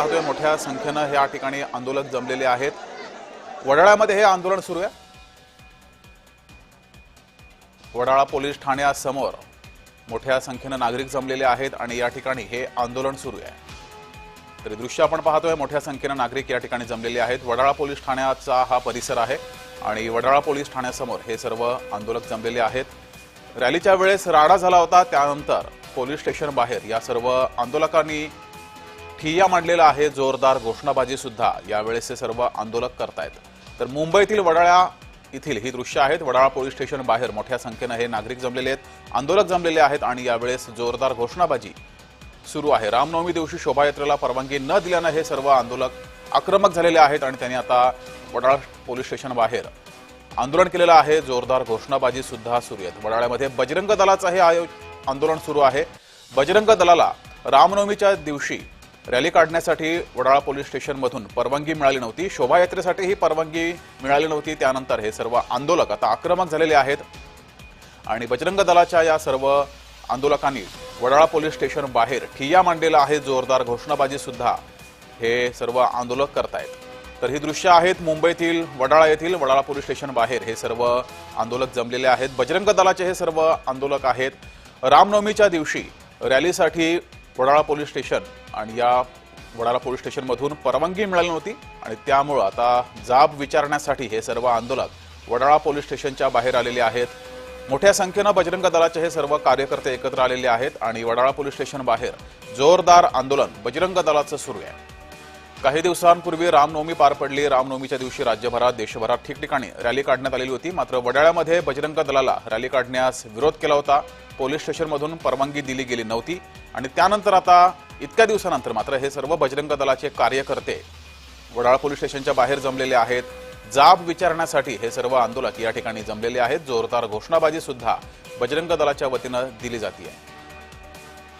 पाहतोय मोठ्या संख्येनं या ठिकाणी आंदोलक जमलेले आहेत. वडाळ्यामध्ये हे आंदोलन सुरू आहे. वडाळा पोलीस ठाण्यासमोर मोठ्या संख्येनं नागरिक जमलेले आहेत आणि या ठिकाणी हे आंदोलन सुरू आहे. तरी दृश्य आपण पाहतोय मोठ्या संख्येनं नागरिक या ठिकाणी जमलेले आहेत. वडाळा पोलीस ठाण्याचा हा परिसर आहे आणि वडाळा पोलीस ठाण्यासमोर हे सर्व आंदोलक जमलेले आहेत. रॅलीच्या वेळेस राडा झाला होता त्यानंतर पोलीस स्टेशन बाहेर या सर्व आंदोलकांनी ठिय्या मांडलेला आहे जोरदार घोषणाबाजी सुद्धा. यावेळेसचे सर्व आंदोलक करतायत. तर मुंबईतील वडाळा येथील ही दृश्य आहेत. वडाळा पोलीस स्टेशन बाहेर मोठ्या संख्येनं हे नागरिक जमलेले आहेत आंदोलक जमलेले आहेत आणि यावेळेस जोरदार घोषणाबाजी सुरू आहे. रामनवमी दिवशी शोभायात्रेला परवानगी न दिल्यानं हे सर्व आंदोलक आक्रमक झालेले आहेत आणि त्यांनी आता वडाळा पोलीस स्टेशन बाहेर आंदोलन केलेलं आहे. जोरदार घोषणाबाजी सुद्धा सुरू आहेत. वडाळ्यामध्ये बजरंग दलाचं हे आयो आंदोलन सुरू आहे. बजरंग दलाला रामनवमीच्या दिवशी रॅली काढण्यासाठी वडाळा पोलीस स्टेशनमधून परवानगी मिळाली नव्हती. शोभायात्रेसाठी ही परवानगी मिळाली नव्हती. त्यानंतर हे सर्व आंदोलक आता आक्रमक झालेले आहेत. आणि बजरंग दलाच्या या सर्व आंदोलकांनी वडाळा पोलीस स्टेशन बाहेर ठिय्या मांडलेला आहे. जोरदार घोषणाबाजी सुद्धा हे सर्व आंदोलक करतायत. तर ही दृश्य आहेत मुंबईतील वडाळा येथील वडाळा पोलीस स्टेशन बाहेर. हे सर्व आंदोलक जमलेले आहेत. बजरंग दलाचे हे सर्व आंदोलक आहेत. रामनवमीच्या दिवशी रॅलीसाठी वडाळा पोलीस स्टेशन आणि या वडाळा पोलीस स्टेशनमधून परवानगी मिळाली नव्हती आणि त्यामुळं आता जाब विचारण्यासाठी हे सर्व आंदोलक वडाळा पोलीस स्टेशनच्या बाहेर आलेले आहेत. मोठ्या संख्येनं बजरंग दलाचे हे सर्व कार्यकर्ते एकत्र आलेले आहेत आणि वडाळा पोलीस स्टेशन बाहेर जोरदार आंदोलन बजरंग दलाचं सुरू आहे. काही दिवसांपूर्वी रामनवमी पार पडली. रामनवमीच्या दिवशी राज्यभरात देशभरात ठिकठिकाणी रॅली काढण्यात आलेली होती. मात्र वडाळ्यामध्ये बजरंग दलाला रॅली काढण्यास विरोध केला होता. पोलीस स्टेशनमधून परवानगी दिली गेली नव्हती आणि त्यानंतर आता इतक्या दिवसानंतर मात्र हे सर्व बजरंग दलाचे कार्यकर्ते वडाळा पोलीस स्टेशनच्या बाहेर जमलेले आहेत. जाब विचारण्यासाठी हे सर्व आंदोलक या ठिकाणी जमलेले आहेत. जोरदार घोषणाबाजी सुद्धा बजरंग दलाच्या वतीनं दिली जाते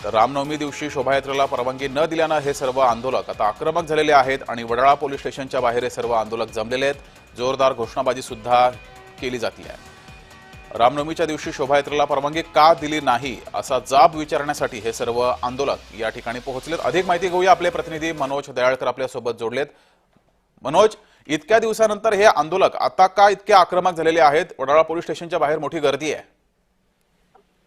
तर रामनवमी दिवशी शोभायात्रेला परवानगी न दिल्यानं हे सर्व आंदोलक आता आक्रमक झालेले आहेत आणि वडाळा पोलीस स्टेशनच्या बाहेर हे सर्व आंदोलक जमलेले आहेत. जोरदार घोषणाबाजी सुद्धा केली जाते आहे रामनवमीच्या दिवशी शोभायात्रेला परवानगी का दिली नाही असा जाब विचारण्यासाठी हे सर्व आंदोलक या ठिकाणी पोहोचलेत. अधिक माहिती घेऊया आपले प्रतिनिधी मनोज दयाळकर आपल्यासोबत जोडलेत. मनोज इतक्या दिवसानंतर हे आंदोलक आता का इतके आक्रमक झालेले आहेत? वडाळा पोलीस स्टेशनच्या बाहेर मोठी गर्दी आहे.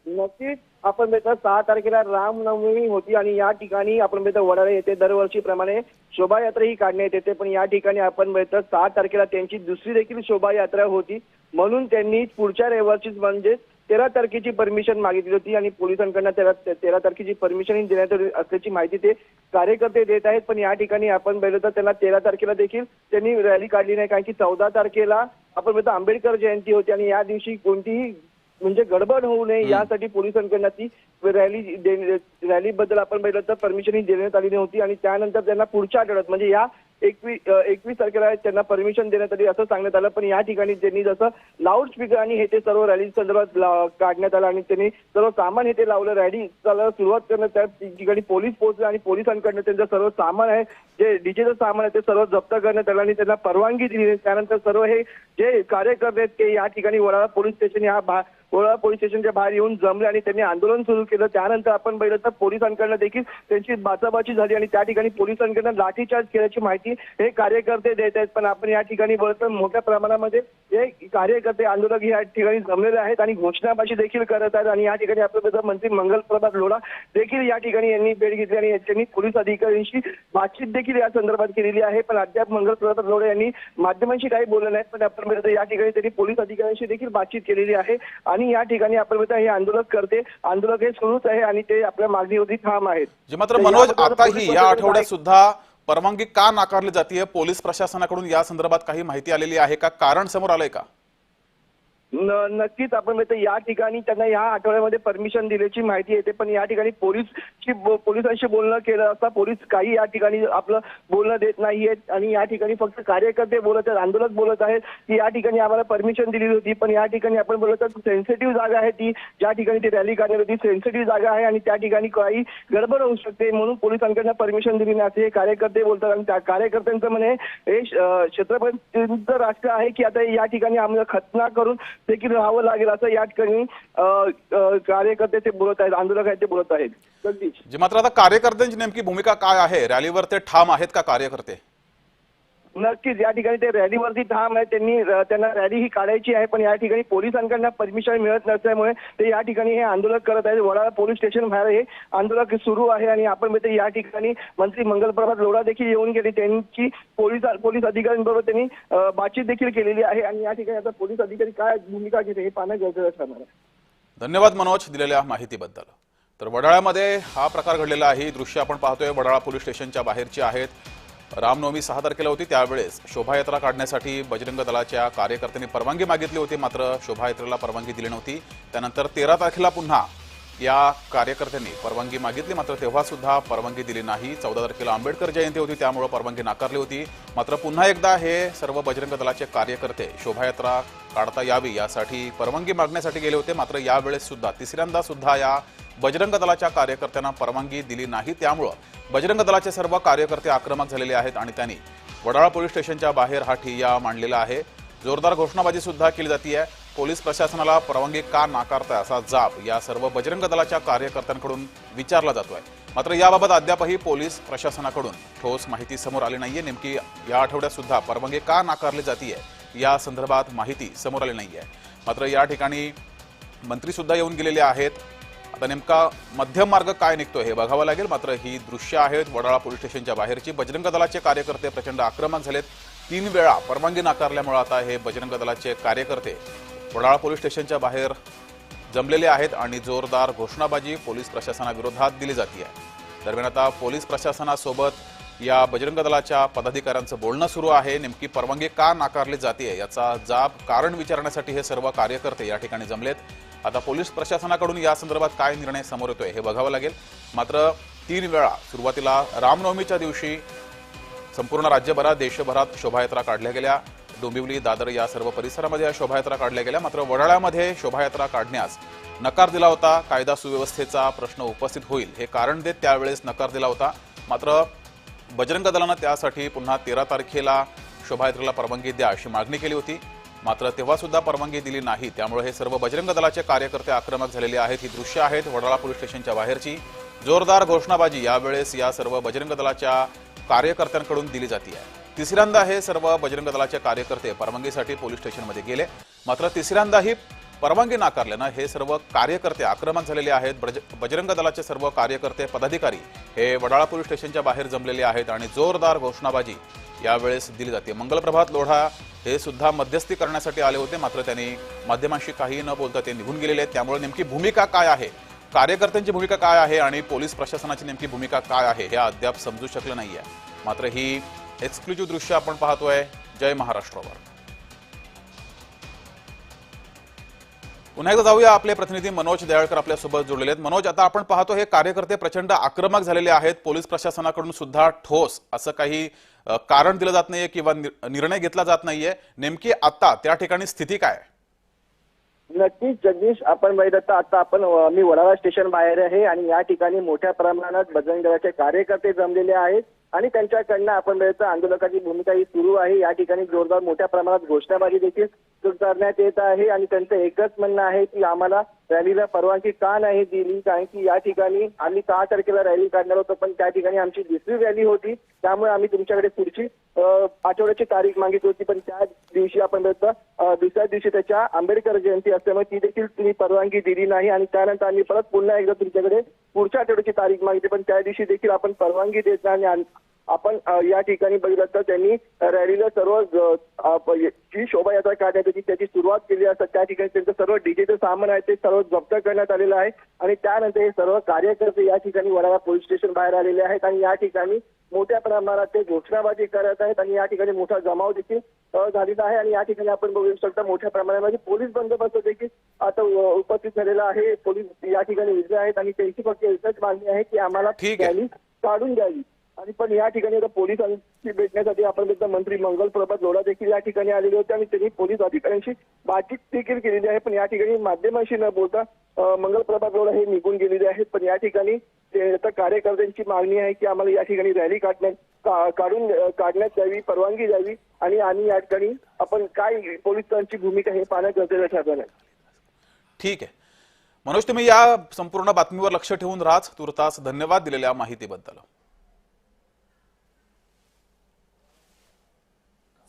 नक्कीच. आपण मित्र सहा तारखेला रामनवमी होती आणि या ठिकाणी आपण मित्र वडाळे येथे दरवर्षीप्रमाणे शोभायात्रा ही काढण्यात येते. पण या ठिकाणी आपण मित्र सहा तारखेला त्यांची दुसरी देखील शोभायात्रा होती. म्हणून त्यांनी पुढच्या रविवारचीच म्हणजे तेरा तारखेची परमिशन मागितली होती आणि पोलिसांकडनं तेरा तेरा तारखेची परमिशन देण्यात असल्याची माहिती ते कार्यकर्ते देत आहेत. पण या ठिकाणी आपण बघितलं तर त्यांना तेरा तारखेला देखील त्यांनी रॅली काढली नाही. कारण की चौदा तारखेला आपण बघतो आंबेडकर जयंती होती आणि या दिवशी कोणतीही म्हणजे गडबड होऊ नये यासाठी पोलिसांकडनं ती रॅली रॅली बद्दल आपण बघितलं तर परमिशन ही देण्यात आली नव्हती आणि त्यानंतर त्यांना पुढच्या आठवड्यात म्हणजे या एकवीस एकवीस तारखेला त्यांना परमिशन देण्यात आली असं सांगण्यात आलं. पण या ठिकाणी त्यांनी जसं लाऊड स्पीकर आणि हे ते सर्व रॅली संदर्भात काढण्यात आलं आणि त्यांनी सर्व सामान हे ते लावलं रॅली सुरुवात करण्यात त्या ठिकाणी पोलीस पोहोचले आणि पोलिसांकडनं त्यांचं सर्व सामान आहे जे डीजेचं सामान आहे ते सर्व जप्त करण्यात आलं आणि त्यांना परवानगी दिली. त्यानंतर सर्व हे जे कार्यकर्ते आहेत ते या ठिकाणी वडाळा पोलीस स्टेशन या कोळा पोलीस स्टेशनच्या बाहेर येऊन जमले आणि त्यांनी आंदोलन सुरू केलं. त्यानंतर आपण बघितलं तर पोलिसांकडनं देखील त्यांची बाचाबाची झाली आणि त्या ठिकाणी पोलिसांकडनं लाठीचार्ज केल्याची माहिती हे कार्यकर्ते देत आहेत. पण आपण या ठिकाणी बघतो मोठ्या प्रमाणामध्ये हे कार्यकर्ते आंदोलक या ठिकाणी जमलेले आहेत आणि घोषणाबाजी देखील करत आहेत. आणि या ठिकाणी आपलं मंत्री मंगल प्रभात लोढा देखील या ठिकाणी यांनी भेट घेतली आणि त्यांनी पोलीस अधिकाऱ्यांशी बातचीत देखील या संदर्भात केलेली आहे. पण अद्याप मंगल प्रभात लोढा यांनी माध्यमांशी काही बोललं नाही. पण आपण या ठिकाणी त्यांनी पोलीस अधिकाऱ्यांशी देखील बातचीत केलेली आहे. आणि या ठिकाणी आपण हे आंदोलक करते. आंदोलक हे सुरूच आहे आणि ते आपल्या मागणीवरती ठाम आहेत. जे मात्र तर मनोज आताही या आठवड्यात सुद्धा परवानगी का नाकारली जाते पोलीस प्रशासनाकडून या संदर्भात काही माहिती आलेली आहे का? कारण समोर आलंय का? नक्कीच आपण या ठिकाणी त्यांना या आठवड्यामध्ये परमिशन दिल्याची माहिती येते. पण या ठिकाणी पोलीसची पोलिसांशी बोलणं केलं असता पोलीस काही या ठिकाणी आपलं बोलणं देत नाहीयेत. आणि या ठिकाणी फक्त कार्यकर्ते बोलत आहेत आंदोलक बोलत आहेत. की या ठिकाणी आम्हाला परमिशन दिलेली होती. पण या ठिकाणी आपण बोलत तर सेन्सिटिव्ह जागा आहे ती. ज्या ठिकाणी ती रॅली काढली होती सेन्सिटिव्ह जागा आहे. आणि त्या ठिकाणी काही गडबड होऊ शकते. म्हणून पोलिसांकडनं परमिशन दिली नाही. असे हे कार्यकर्ते बोलतात. आणि त्या कार्यकर्त्यांचं म्हणे हे श- छत्रपतींचं राष्ट्र आहे की आता या ठिकाणी आम्हाला खतना करून देखील राहावं लागेल असं या ठिकाणी कार्यकर्ते ते बोलत आहेत आंदोलक आहेत. ते बोलत आहेत मात्र आता कार्यकर्त्यांची नेमकी भूमिका काय आहे? रॅलीवर ते ठाम आहेत का कार्यकर्ते? नक्कीच या ठिकाणी ते रॅलीवरती ठाम आहे त्यांनी त्यांना रॅली ही काढायची आहे पण या ठिकाणी पोलिसांकडनं परमिशन मिळत नसल्यामुळे ते या ठिकाणी हे आंदोलन करत आहेत. वडाळा पोलीस स्टेशन बाहेर हे आंदोलन सुरू आहे आणि आपण या ठिकाणी मंत्री मंगलप्रभात लोढा देखील येऊन गेले. त्यांची पोलीस पोलीस अधिकाऱ्यांबरोबर त्यांनी बातचीत देखील केलेली आहे आणि या ठिकाणी आता पोलीस अधिकारी काय भूमिका घेते हे पाहणं गरजेचं ठरणार आहे. धन्यवाद मनोज दिलेल्या माहितीबद्दल. तर वडाळ्यामध्ये हा प्रकार घडलेला आहे. दृश्य आपण पाहतोय. वडाळा पोलीस स्टेशनच्या बाहेरची आहेत. रामनवमी सहा तारखेला होती त्यावेळेस शोभायात्रा काढण्यासाठी बजरंग दलाच्या कार्यकर्त्यांनी परवानगी मागितली होती मात्र शोभायात्रेला परवानगी दिली नव्हती. त्यानंतर तेरा तारखेला पुन्हा या कार्यकर्त्यांनी परवानगी मागितली मात्र तेव्हा सुद्धा परवानगी दिली नाही. चौदा तारखेला आंबेडकर जयंती होती त्यामुळे परवानगी नाकारली होती. मात्र पुन्हा एकदा हे सर्व बजरंग दलाचे कार्यकर्ते शोभायात्रा काढता यावी यासाठी परवानगी मागण्यासाठी गेले होते. मात्र यावेळेस सुद्धा तिसऱ्यांदा सुद्धा या बजरंग दलाच्या कार्यकर्त्यांना परवानगी दिली नाही त्यामुळं बजरंग दलाचे सर्व कार्यकर्ते आक्रमक झालेले आहेत आणि त्यांनी वडाळा पोलीस स्टेशनच्या बाहेर हा ठिय्या मांडलेला आहे. जोरदार घोषणाबाजी सुद्धा केली जाते पोलीस प्रशासनाला परवानगी का नाकारताय असा जाब या सर्व बजरंग दलाच्या कार्यकर्त्यांकडून विचारला जातोय. मात्र याबाबत अद्यापही पोलीस प्रशासनाकडून ठोस माहिती समोर आली नाहीये. नेमकी या आठवड्यात सुद्धा परवानगी का नाकारली जातीये या संदर्भात माहिती समोर आली नाहीये. मात्र या ठिकाणी मंत्री सुद्धा येऊन गेलेले आहेत. आता नेमका मध्यम मार्ग काय निघतो हे बघावं लागेल. मात्र ही दृश्य आहेत वडाळा पोलीस स्टेशनच्या बाहेरची. बजरंग दलाचे कार्यकर्ते प्रचंड आक्रमक झालेत. तीन वेळा परवानगी नाकारल्यामुळे आता हे बजरंग दलाचे कार्यकर्ते वडाळा पोलीस स्टेशनच्या बाहेर जमलेले आहेत आणि जोरदार घोषणाबाजी पोलीस प्रशासनाविरोधात दिली जाते आहे दरम्यान आता पोलीस प्रशासनासोबत या बजरंग दलाच्या पदाधिकाऱ्यांचं बोलणं सुरू आहे. नेमकी परवानगी का नाकारली जाते याचा जाब कारण विचारण्यासाठी हे सर्व कार्यकर्ते या ठिकाणी जमलेत. आता पोलीस प्रशासनाकडून या संदर्भात काय निर्णय समोर येतोय हे बघावं लागेल. मात्र तीन वेळा सुरुवातीला रामनवमीच्या दिवशी संपूर्ण राज्यभरात देशभरात शोभायात्रा काढल्या गेल्या. डोंबिवली दादर या सर्व परिसरामध्ये या शोभायात्रा काढल्या गेल्या. मात्र वडाळ्यामध्ये शोभायात्रा काढण्यास नकार दिला होता. कायदा सुव्यवस्थेचा प्रश्न उपस्थित होईल हे कारण देत त्यावेळेस नकार दिला होता. मात्र बजरंग दलानं त्यासाठी पुन्हा तेरा तारखेला शोभायात्रेला परवानगी द्या अशी मागणी केली होती. मात्र तेव्हा सुद्धा परवानगी दिली नाही. त्यामुळे हे सर्व बजरंग दलाचे कार्यकर्ते आक्रमक झालेले आहेत. ही दृश्य आहेत वडाळा पोलीस स्टेशनच्या बाहेरची. जोरदार घोषणाबाजी यावेळेस या सर्व बजरंग दलाच्या कार्यकर्त्यांकडून दिली जाते तिसऱ्यांदा हे सर्व बजरंग दलाचे कार्यकर्ते परवानगीसाठी पोलीस स्टेशनमध्ये गेले. मात्र तिसऱ्यांदाही परवानगी नाकारल्यानं हे सर्व कार्यकर्ते आक्रमक झालेले आहेत. ब्रज- बजरंग दलाचे सर्व कार्यकर्ते पदाधिकारी हे वडाळा पोलीस स्टेशनच्या बाहेर जमलेले आहेत आणि जोरदार घोषणाबाजी यावेळेस दिली जाते. मंगलप्रभात लोढा हे सुद्धा मध्यस्थी करण्यासाठी आले होते. मात्र त्यांनी माध्यमांशी काही न बोलता ते निघून गेलेले आहेत. त्यामुळे नेमकी भूमिका काय आहे? कार्यकर्त्यांची भूमिका काय आहे आणि पोलीस प्रशासनाची नेमकी भूमिका काय आहे हे अद्याप समजू शकलं नाही आहे मात्र ही एक्सक्लुझिव्ह दृश्य आपण पाहतोय. जय महाराष्ट्रावर. पुन्हा एकदा जाऊया आपले प्रतिनिधी मनोज दयाळकर आपल्यासोबत जोडलेले आहेत. मनोज आता आपण पाहतो हे कार्यकर्ते प्रचंड आक्रमक झालेले आहेत. पोलीस प्रशासनाकडून सुद्धा ठोस असं काही कारण दिलं जात नाहीये किंवा निर्णय घेतला जात नाहीये. नेमकी आता त्या ठिकाणी स्थिती काय नक्कीच जगदीश आपण माहीत आता आता आपण मी वडाळा स्टेशन बाहेर आहे आणि या ठिकाणी मोठ्या प्रमाणात बजरंग दलाचे कार्यकर्ते जमलेले आहेत. आणि त्यांच्याकडनं आपण बघितलं आंदोलकाची भूमिका ही सुरू आहे. या ठिकाणी जोरदार मोठ्या प्रमाणात घोषणाबाजी देखील करण्यात येत आहे आणि त्यांचं एकच म्हणणं आहे की आम्हाला रॅलीला परवानगी का नाही दिली कारण की या ठिकाणी आम्ही सहा तारखेला रॅली काढणार होतो पण त्या ठिकाणी आमची दुसरी रॅली होती. त्यामुळे आम्ही तुमच्याकडे पुढची आठवड्याची तारीख मागितली होती पण त्या दिवशी आपण दुसऱ्या दिवशी त्याच्या आंबेडकर जयंती असल्यामुळे ती देखील तुम्ही परवानगी दिली नाही आणि त्यानंतर आम्ही परत पुन्हा एकदा तुमच्याकडे पुढच्या आठवड्याची तारीख मागितली पण त्या दिवशी देखील आपण परवानगी देत नाही आणि आपण या ठिकाणी बघितलं तर त्यांनी रॅलीला सर्व ज- शोभायात्रा काढण्यात होती त्याची सुरुवात केली असतात त्या ठिकाणी त्यांचं सर्व डीजेचं सामान आहे ते सर्व जप्त करण्यात आलेलं आहे. आणि त्यानंतर हे सर्व कार्यकर्ते या ठिकाणी वडाळा पोलीस स्टेशन बाहेर आलेले आहेत आणि या ठिकाणी मोठ्या प्रमाणात ते घोषणाबाजी करत आहेत आणि या ठिकाणी मोठा जमाव देखील झालेला आहे. आणि या ठिकाणी आपण बघू शकता मोठ्या प्रमाणामध्ये पोलीस बंदोबस्त देखील आता उपस्थित झालेला आहे. पोलीस या ठिकाणी उभे आहेत आणि त्यांची फक्त एकच मागणी आहे की आम्हाला. रॅली काढून द्यावी. आणि पण या ठिकाणी आता पोलिसांशी भेटण्यासाठी आपण त्यांचा मंत्री मंगल प्रभात लोढा देखील या ठिकाणी आलेले होते आणि त्यांनी पोलीस अधिकाऱ्यांशी बातचीत देखील केलेली आहे. पण या ठिकाणी माध्यमांशी न बोलता मंगल प्रभात लोढा हे निघून गेलेले आहेत. पण या ठिकाणी आता कार्यकर्त्यांची मागणी आहे की आम्हाला या ठिकाणी रॅली काढण्यात काढून काढण्यात यावी परवानगी द्यावी आणि आम्ही या ठिकाणी आपण काय पोलिसांची भूमिका हे पाहणं गरजेचं ठरलं आहे. ठीक आहे. मनोज तुम्ही या संपूर्ण बातमीवर लक्ष ठेवून राहाच तुर्तास धन्यवाद दिलेल्या माहितीबद्दल.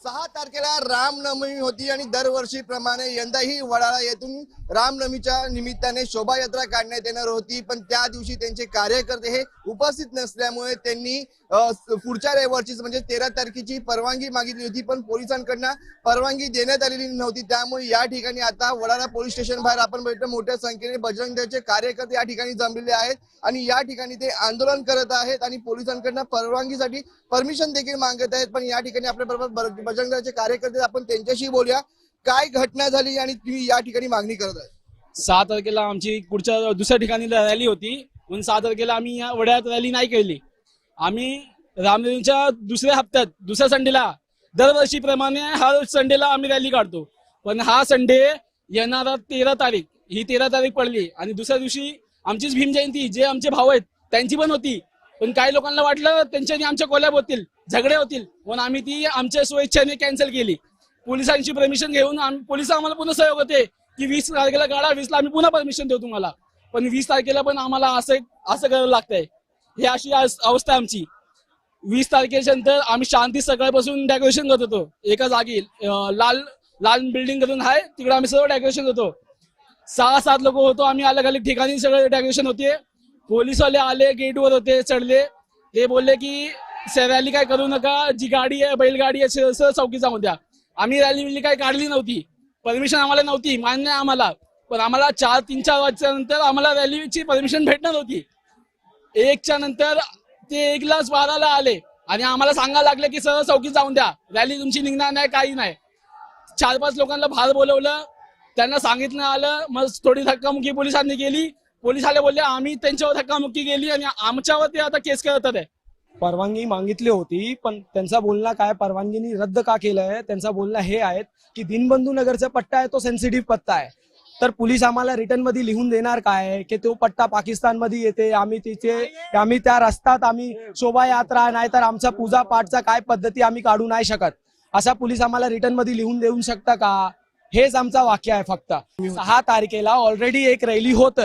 सहा तारखेला रामनवमी होती आणि दरवर्षीप्रमाणे यंदाही वडाळा येथून रामनवमीच्या निमित्ताने शोभायात्रा काढण्यात येणार होती. पण त्या दिवशी त्यांचे कार्यकर्ते हे उपस्थित नसल्यामुळे त्यांनी पुढच्या रविवारचीच म्हणजे तेरा तारखेची परवानगी मागितली होती. पण पोलिसांकडनं परवानगी देण्यात आलेली नव्हती. त्यामुळे या ठिकाणी आता वडाळा पोलीस स्टेशन बाहेर आपण बघितलं मोठ्या संख्येने बजरंग दलचे कार्यकर्ते या ठिकाणी जमलेले आहेत आणि या ठिकाणी ते आंदोलन करत आहेत आणि पोलिसांकडनं परवानगीसाठी परमिशन देखील मागत आहेत. पण या ठिकाणी आपल्या बरोबर बजरंग कार्यकर्ते आपण त्यांच्याशी बोलूया. काय घटना झाली आणि तुम्ही या ठिकाणी मागणी करत आहे सहा तारखेला आमची पुढच्या दुसऱ्या ठिकाणी रॅली होती. म्हणून सहा तारखेला आम्ही या वड्यात रॅली नाही केली. आम्ही रामदेवीच्या दुसऱ्या हप्त्यात दुसऱ्या संडेला दरवर्षीप्रमाणे हा संडेला आम्ही रॅली काढतो. पण हा संडे येणारा तेरा तारीख ही तेरा तारीख पडली. आणि दुसऱ्या दिवशी आमचीच भीम जयंती जे आमचे भाऊ आहेत त्यांची पण होती. पण काही लोकांना वाटलं त्यांच्यानी आमच्या कोल्याब होतील झगडे होतील. म्हणून आम्ही ती आमच्या स्वेच्छेने कॅन्सल केली. पोलिसांची परमिशन घेऊन पोलीस आम्हाला पुन्हा सहयोग होते की वीस तारखेला गाडा वीसला आम्ही पुन्हा परमिशन देऊ तुम्हाला. पण वीस तारखेला पण आम्हाला असं असं करावं लागतंय. ही अशी अवस्था आहे आमची. वीस तारखेच्या नंतर आम्ही शांती सकाळपासून डेकोरेशन करत होतो. एका जागी लाल लाल बिल्डिंग करून आहे तिकडे आम्ही सर्व डेकोरेशन होतो सहा सात लोक होतो आम्ही अलग अलग ठिकाणी सगळे डेकोरेशन होते. पोलीसवाले आले गेटवर होते चढले. ते बोलले की रॅली काय करू नका. जी गाडी आहे बैलगाडी आहे सर सहज चौकी जाऊन द्या. आम्ही रॅली बिली काय काढली नव्हती. परमिशन आम्हाला नव्हती मान्य आहे आम्हाला. पण आम्हाला चार तीन चार वाजल्यानंतर आम्हाला रॅलीची परमिशन भेटणार होती एकच्या नंतर ते एक लाच बाराला आले. आणि आम्हाला सांगायला लागले की सर चौकीत जाऊन द्या. रॅली तुमची निघणार नाही काही नाही. चार पाच लोकांना बाहेर बोलवलं. त्यांना सांगितलं आलं. मग थोडी धक्कामुक्की पोलिसांनी केली. पोलीस आले बोलले आम्ही त्यांच्यावर धक्कामुक्की केली आणि आमच्यावर ते आता केस करत आहे. परवानगी मागितली होती पण त्यांचा बोलणं काय परवानगीनी रद्द का केलंय? त्यांचा बोलणं हे आहेत की दिनबंधू नगरचा पट्टा आहे तो सेन्सिटिव्ह पत्ता आहे. तर पोलीस आम्हाला रिटर्नमध्ये लिहून देणार काय? की तो पट्टा पाकिस्तानमध्ये येते आम्ही तिथे आम्ही त्या रस्त्यात आम्ही शोभायात्रा नाहीतर आमचा पूजा पाठचा काय पद्धती आम्ही काढू नाही शकत. असा पोलीस आम्हाला रिटर्नमध्ये लिहून देऊ शकता का? हेच आमचा वाक्य आहे फक्त. सहा तारखेला ऑलरेडी एक रॅली होत.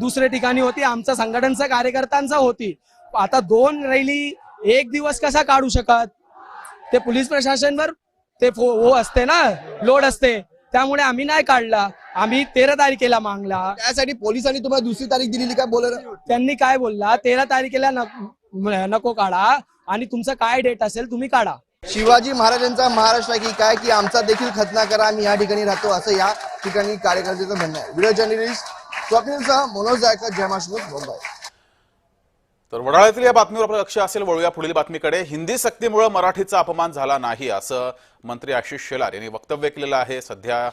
दुसऱ्या ठिकाणी होती आमचा संघटनचा कार्यकर्त्यांचा होती. आता दोन रॅली एक दिवस कसा काढू शकत? ते पोलीस प्रशासनवर ते वो असते ना? लोड असते. त्यामुळे आम्ही नाही काढला. आम्ही तेरा तारखेला मागला. त्यासाठी पोलिसांनी तुम्हाला दुसरी तारीख दिलेली का? बोललं त्यांनी काय बोलला? तेरा तारखेला नको काढा. आणि तुमचं काय डेट असेल तुम्ही काढा. शिवाजी महाराजांचा महाराष्ट्र की काय? की आमचा देखील खतना करा. आम्ही या ठिकाणी राहतो. असं या ठिकाणी कार्यकर्त्याचं म्हणणं आहे. व्हिडिओ जर्नलिस्ट स्वप्नीलसह मनोज जायकर जयमाशपूर मुंबई. तर वडाळ्यातील या बातमीवर आपलं लक्ष असेल वळूया पुढील बातमीकडे. हिंदी सक्तीमुळे मराठीचा अपमान झाला नाही असं मंत्री आशिष शेलार यांनी वक्तव्य केलेलं आहे. सध्या